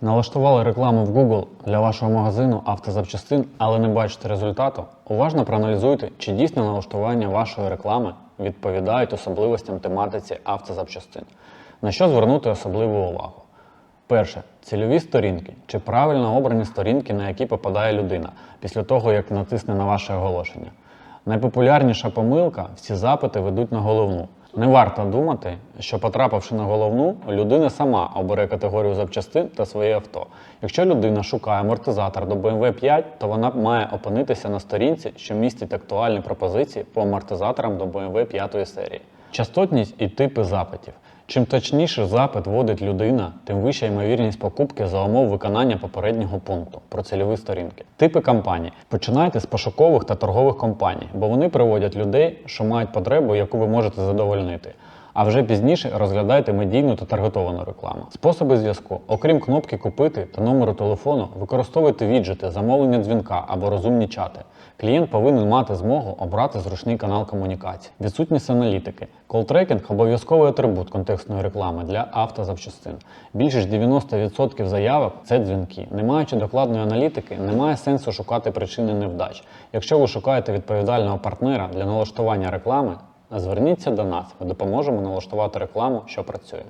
Налаштували рекламу в Google для вашого магазину автозапчастин, але не бачите результату? Уважно проаналізуйте, чи дійсно налаштування вашої реклами відповідають особливостям тематиці автозапчастин. На що звернути особливу увагу? Перше цільові сторінки. Чи правильно обрані сторінки, на які попадає людина після того, як натисне на ваше оголошення. Найпопулярніша помилка всі запити ведуть на головну. Не варто думати, що потрапивши на головну, людина сама обере категорію запчастин та своє авто. Якщо людина шукає амортизатор до BMW 5, то вона має опинитися на сторінці, що містить актуальні пропозиції по амортизаторам до BMW 5 серії. Частотність і типи запитів. Чим точніше запит вводить людина, тим вища ймовірність покупки за умов виконання попереднього пункту про цільові сторінки. Типи кампаній. Починайте з пошукових та торгових компаній, бо вони приводять людей, що мають потребу, яку ви можете задовольнити. А вже пізніше розглядайте медійну та таргетовану рекламу. Способи зв'язку. Окрім кнопки Купити та номеру телефону, використовуйте віджити, замовлення дзвінка або розумні чати. Клієнт повинен мати змогу обрати зручний канал комунікації. Відсутність аналітики. Колтрекінг обов'язковий атрибут контекстної реклами для автозапчастин. Більше ж 90% заявок це дзвінки. Не маючи докладної аналітики, немає сенсу шукати причини невдач. Якщо ви шукаєте відповідального партнера для налаштування реклами, зверніться до нас. Ми допоможемо налаштувати рекламу, що працює.